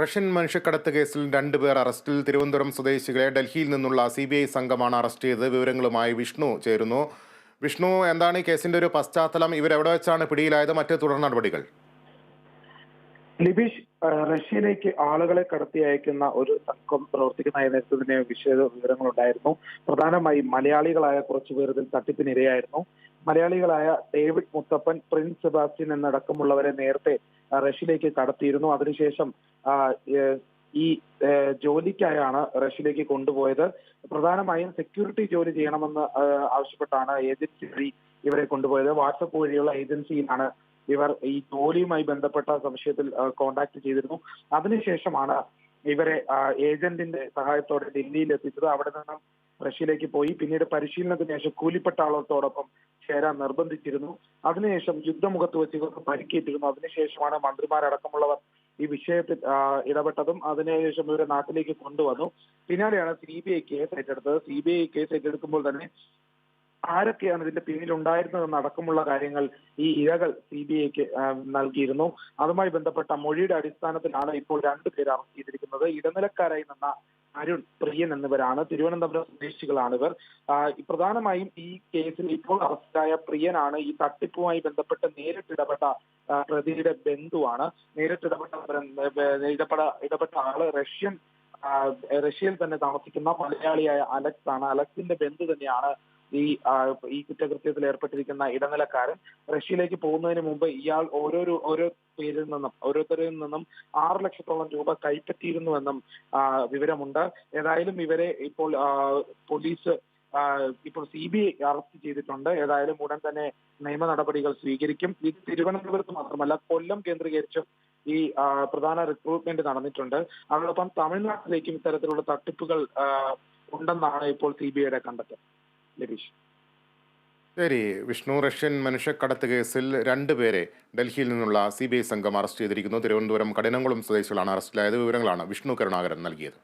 Russian മനുഷ്യക്കടത്ത് കേസിൽ രണ്ടുപേർ അറസ്റ്റിൽ. തിരുവനന്തപുരം സ്വദേശികളെ ഡൽഹിയിൽ നിന്നുള്ള സി ബി ഐ സംഘമാണ് അറസ്റ്റ് ചെയ്തത്. വിവരങ്ങളുമായി വിഷ്ണു ചേരുന്നു. വിഷ്ണു എന്താണ് ഈ കേസിന്റെ ഒരു പശ്ചാത്തലം? ഇവരെവിടെ വെച്ചാണ് പിടിയിലായത്? മറ്റ് തുടർ നടപടികൾ. ലിബീഷ് റഷ്യയിലേക്ക് ആളുകളെ കടത്തി അയക്കുന്ന ഒരു സംഘം പ്രവർത്തിക്കുന്ന നേതൃത്വത്തിന്റെ വിശദ വിവരങ്ങളുണ്ടായിരുന്നു. പ്രധാനമായും മലയാളികളായ കുറച്ചു പേർ ഇതിൽ തട്ടിപ്പിനിരയായിരുന്നു. മലയാളികളായ ഡേവിഡ് മുത്തപ്പൻ പ്രിൻസ് സെബാസ്റ്റ്യൻ എന്നടക്കമുള്ളവരെ നേരത്തെ റഷ്യയിലേക്ക് കടത്തിയിരുന്നു. അതിനുശേഷം ഈ ജോലിക്കായാണ് റഷ്യയിലേക്ക് കൊണ്ടുപോയത്. പ്രധാനമായും സെക്യൂരിറ്റി ജോലി ചെയ്യണമെന്ന് ആവശ്യപ്പെട്ടാണ് ഏജൻസി വഴി ഇവരെ കൊണ്ടുപോയത്. വാട്സപ്പ് വഴിയുള്ള ഏജൻസിയിലാണ് ഇവർ ഈ ജോലിയുമായി ബന്ധപ്പെട്ട സംശയത്തിൽ കോണ്ടാക്ട് ചെയ്തിരുന്നു. അതിനുശേഷമാണ് ഇവരെ ഏജന്റിന്റെ സഹായത്തോടെ ഡൽഹിയിൽ എത്തിച്ചത് അവിടെ നിന്നും റഷ്യയിലേക്ക് പോയി. പിന്നീട് പരിശീലനത്തിന് ശേഷം കൂലിപ്പട്ടാളത്തോടൊപ്പം ചേരാൻ നിർബന്ധിച്ചിരുന്നു. അതിനുശേഷം യുദ്ധമുഖത്ത് വെച്ച് ഇവർക്ക് പരിക്കേറ്റിരുന്നു. അതിനുശേഷമാണ് മന്ത്രിമാരടക്കമുള്ളവർ ഈ വിഷയത്തിൽ ഇടപെട്ടതും. അതിനുശേഷം ഇവരെ നാട്ടിലേക്ക് കൊണ്ടുവന്നു. പിന്നാലെയാണ് സി ബി ഐ കേസ് ഏറ്റെടുത്തത്. സി ബി ഐ കേസ് ഏറ്റെടുക്കുമ്പോൾ തന്നെ ആരൊക്കെയാണ് ഇതിന്റെ പിന്നിൽ ഉണ്ടായിരുന്നതെന്ന് അടക്കമുള്ള കാര്യങ്ങൾ ഈ ഇരകൾ സി ബി ഐക്ക് നൽകിയിരുന്നു. അതുമായി ബന്ധപ്പെട്ട മൊഴിയുടെ അടിസ്ഥാനത്തിലാണ് ഇപ്പോൾ രണ്ടു രണ്ടുപേർ അറസ്റ്റ് ചെയ്തിരിക്കുന്നത്. ഇടനിലക്കാരായി നിന്ന അരുൺ പ്രിയൻ എന്നിവരാണ്. തിരുവനന്തപുരം സ്വദേശികളാണ് ഇവർ പ്രധാനമായും ഈ കേസിൽ ഇപ്പോൾ അറസ്റ്റായ പ്രിയനാണ്. ഈ തട്ടിപ്പുമായി ബന്ധപ്പെട്ട് നേരിട്ടിടപെട്ട പ്രതിയുടെ ബന്ധുവാണ്. നേരിട്ടിടപെട്ട ഇടപെട ഇടപെട്ട ആൾ റഷ്യൻ റഷ്യയിൽ തന്നെ താമസിക്കുന്ന മലയാളിയായ അലക്സ് ആണ്. അലക്സിന്റെ ബന്ധു തന്നെയാണ് ഈ ഈ കുറ്റകൃത്യത്തിൽ ഏർപ്പെട്ടിരിക്കുന്ന ഇടനിലക്കാരൻ റഷ്യയിലേക്ക് പോകുന്നതിന് മുമ്പ് ഇയാൾ ഓരോരോ ഓരോ പേരിൽ നിന്നും ഓരോരുത്തരിൽ നിന്നും ആറ് ലക്ഷത്തോളം രൂപ കൈപ്പറ്റിയിരുന്നുവെന്നും വിവരമുണ്ട്. ഏതായാലും ഇവരെ ഇപ്പോൾ പോലീസ് ഇപ്പോൾ സി ബി ഐ അറസ്റ്റ് ചെയ്തിട്ടുണ്ട്. ഏതായാലും ഉടൻ തന്നെ നിയമ നടപടികൾ സ്വീകരിക്കും. ഇത് തിരുവനന്തപുരത്ത് മാത്രമല്ല കൊല്ലം കേന്ദ്രീകരിച്ചും ഈ പ്രധാന റിക്രൂട്ട്മെന്റ് നടന്നിട്ടുണ്ട്. അതോടൊപ്പം തമിഴ്നാട്ടിലേക്കും ഇത്തരത്തിലുള്ള തട്ടിപ്പുകൾ ഉണ്ടെന്നാണ് ഇപ്പോൾ സി ബി ഐയുടെ കണ്ടെത്തൽ. ലതീഷ് ശരി വിഷ്ണു റഷ്യൻ മനുഷ്യക്കടത്ത് കേസിൽ രണ്ടുപേരെ ഡൽഹിയിൽ നിന്നുള്ള സി ബി ഐ സംഘം അറസ്റ്റ് ചെയ്തിരിക്കുന്നു. തിരുവനന്തപുരം കഠിനംകുളം സ്വദേശികളാണ് അറസ്റ്റിലായത്. വിവരങ്ങളാണ് വിഷ്ണു കരുണാകരൻ നൽകിയത്.